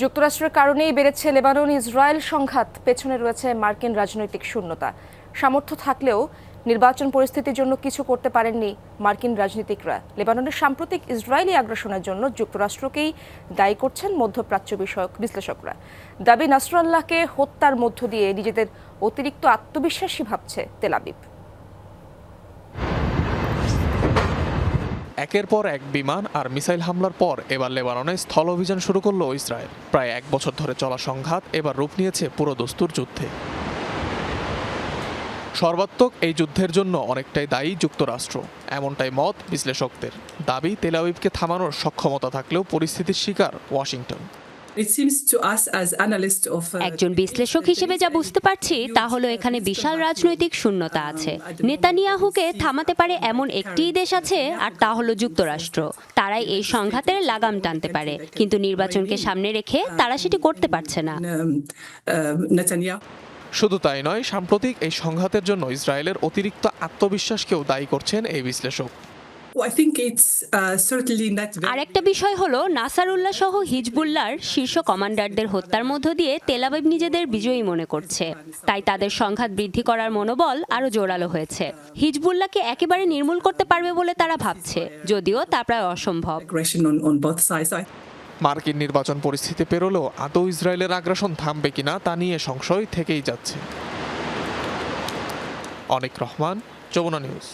যুক্তরাষ্ট্রের কারণেই বেড়েছে লেবানন, ইসরায়েল সংঘাত। পেছনে রয়েছে মার্কিন রাজনৈতিক শূন্যতা। সামর্থ্য থাকলেও নির্বাচন পরিস্থিতির জন্য কিছু করতে পারেননি মার্কিন রাজনীতিকরা। লেবাননের সাম্প্রতিক ইসরায়েলি আগ্রাসনের জন্য যুক্তরাষ্ট্রকেই দায়ী করছেন মধ্যপ্রাচ্য বিষয়ক বিশ্লেষকরা। দাবি, নাসরাল্লাহকে হত্যার মধ্য দিয়ে নিজেদের অতিরিক্ত আত্মবিশ্বাসী ভাবছে তেলাবিব একের পর এক বিমান আর মিসাইল হামলার পর এবার লেবাননে স্থল অভিযান শুরু করল ইসরায়েল। প্রায় এক বছর ধরে চলা সংঘাত এবার রূপ নিয়েছে পুরো দস্তুর যুদ্ধে। সর্বাত্মক এই যুদ্ধের জন্য অনেকটাই দায়ী যুক্তরাষ্ট্র, এমনটাই মত বিশ্লেষকদের। দাবি তেলাবিবকে থামানোর সক্ষমতা থাকলেও পরিস্থিতির শিকার ওয়াশিংটন। Uh, একজন বিশ্লেষক হিসেবে যা বুঝতে পারছি তা হলো এখানে বিশাল রাজনৈতিক শূন্যতা আছে। নেতানিয়াহুকে থামাতে পারে এমন একটিই দেশ আছে আর তা হলো যুক্তরাষ্ট্র। তারাই এই সংঘাতের লাগাম টানতে পারে। কিন্তু নির্বাচনকে সামনে রেখে তারা সেটি করতে পারছে না. শুধু তাই নয় সাম্প্রতিক এই সংঘাতের জন্য ইসরায়েলের অতিরিক্ত আত্মবিশ্বাসকেও দায়ী করছেন এই বিশ্লেষক। I think it's uh, আরেকটা বিষয় হলো নাসারুল্লাহ সহ হিজবুল্লাহর শীর্ষ কমান্ডারদের হত্যার মধ্য দিয়ে তেলাবিব নিজেদের বিজয়ী মনে করছে। তাই তাদের সংঘাত বৃদ্ধি করার মনোবল আরও জোরালো হয়েছে। হিজবুল্লাহকে একেবারে নির্মূল করতে পারবে বলে তারা ভাবছে যদিও তা প্রায় অসম্ভব। মার্কিন নির্বাচন পরিস্থিতি পেরোলেও আদৌ ইসরায়েলের আগ্রাসন থামবে কিনা তা নিয়ে সংশয় থেকেই যাচ্ছে। অনেক রহমান যমুনা নিউজ।